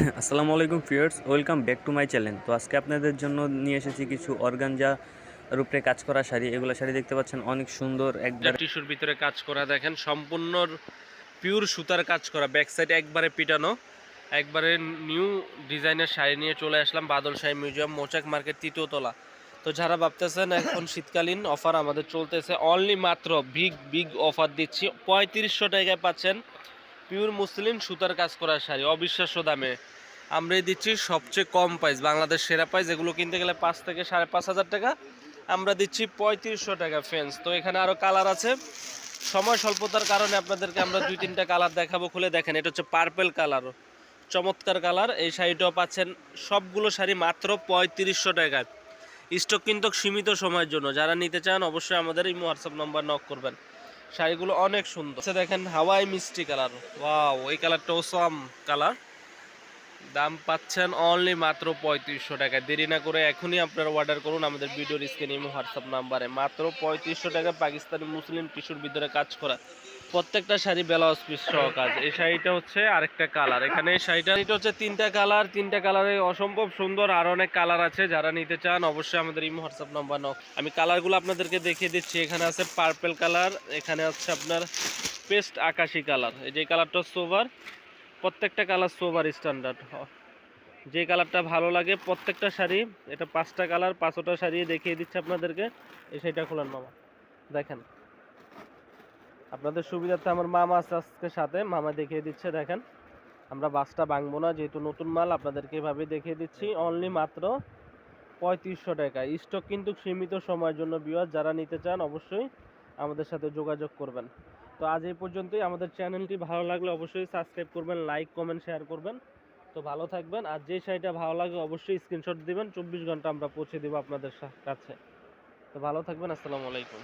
আসসালামু আলাইকুম fierce welcome back to my channel. তো আজকে আপনাদের জন্য নিয়ে এসেছি কিছু অর্গানজা রূপে কাজ করা শাড়ি। এগুলো শাড়ি দেখতে পাচ্ছেন অনেক সুন্দর, একবার টিস্যুর ভিতরে কাজ করা, দেখেন, সম্পূর্ণ পিওর সুতার কাজ করা। ব্যাক সাইড একবারে পিটানো, একবারে নিউ ডিজাইনের শাড়ি নিয়ে চলে আসলাম বাদল শাহী মিউজিয়াম মোচাক মার্কেট, তৃতীয় তলা। তো যারা ভাবতেছেন, এখন শীতকালীন অফার আমাদের চলতেছে। অনলি মাত্র বিগ বিগ অফার দিচ্ছি। পঁয়ত্রিশশো টাকায় পাচ্ছেন পিওর মুসলিম সুতার কাজ করা শাড়ি, অবিশ্বাস্য দামে। আমরাই দিচ্ছি সবচেয়ে কম প্রাইস বাংলাদেশ সেরা প্রাইস এগুলো কিনতে গেলে পাঁচ থেকে সাড়ে পাঁচ হাজার টাকা। আমরা দিচ্ছি পঁয়ত্রিশশো টাকা ফেন্স তো এখানে আরও কালার আছে। সময় স্বল্পতার কারণে আপনাদেরকে আমরা দুই তিনটা কালার দেখাবো, খুলে দেখেন। এটা হচ্ছে পার্পেল কালার চমৎকার কালার এই শাড়িটাও পাচ্ছেন সবগুলো শাড়ি মাত্র পঁয়ত্রিশশো টাকায় স্টক কিন্তু সীমিত সময়ের জন্য। যারা নিতে চান অবশ্যই আমাদের এই হোয়াটসঅ্যাপ নম্বর নক করবেন। শাড়িগুলো অনেক সুন্দর। আচ্ছা দেখেন হাওয়াই মিষ্টি কালার। ওয়াও, এই কালারটা ওসাম কালার। দাম পাচ্ছেন অনলি মাত্র পঁয়ত্রিশশো টাকা। দেরি না করে এখনই আপনারা অর্ডার করুন আমাদের ভিডিওর স্ক্রিনে হোয়াটসঅ্যাপ নাম্বারে। মাত্র পঁয়ত্রিশশো টাকা পাকিস্তানি মুসলিম টিস্যুর ভিতরে কাজ করা। প্রত্যেকটা শাড়ি ব্লাউজ পিস সহ কাজ। এই শাড়িটা হচ্ছে আরেকটা কালার এখানে এই শাড়িটা এটা হচ্ছে তিনটা কালার তিনটা কালারে অসম্ভব সুন্দর আর অনেক কালার আছে। যারা নিতে চান, অবশ্যই আমাদের এই হোয়াটসঅ্যাপ নাম্বার নক আমি কালারগুলো আপনাদেরকে দেখিয়ে দিচ্ছি। এখানে আছে পার্পেল কালার এখানে হচ্ছে আপনার পেস্ট আকাশি কালার এই যে কালারটা সোভার প্রত্যেকটা কালার সোভার স্ট্যান্ডার্ড যে কালারটা ভালো লাগে, প্রত্যেকটা শাড়ি, এটা পাঁচটা কালার পাঁচটা শাড়ি দেখিয়ে দিচ্ছে আপনাদেরকে। এই শাড়িটা খোলেন, মামা। দেখেন। আপনাদের সুবিধার্থে আমার মামা আছে আজকে সাথে। মামা দেখিয়ে দিচ্ছে, দেখেন। আমরা বাসটা ভাঙবো না, যেহেতু নতুন মাল, আপনাদেরকে এভাবে দেখিয়ে দিচ্ছি। অনলি মাত্র পঁয়ত্রিশশো টাকা। স্টক কিন্তু সীমিত সময়ের জন্য বিয়ার যারা নিতে চান, অবশ্যই আমাদের সাথে যোগাযোগ করবেন। তো আজ এই পর্যন্তই। আমাদের চ্যানেলটি ভালো লাগলে অবশ্যই সাবস্ক্রাইব করবেন লাইক কমেন্ট শেয়ার করবেন। তো ভালো থাকবেন। আর যে শাড়িটা ভালো লাগে, অবশ্যই স্ক্রিনশট দিবেন। চব্বিশ ঘণ্টা আমরা পৌঁছে দেবো আপনাদের কাছে। তো ভালো থাকবেন। আসসালামু আলাইকুম।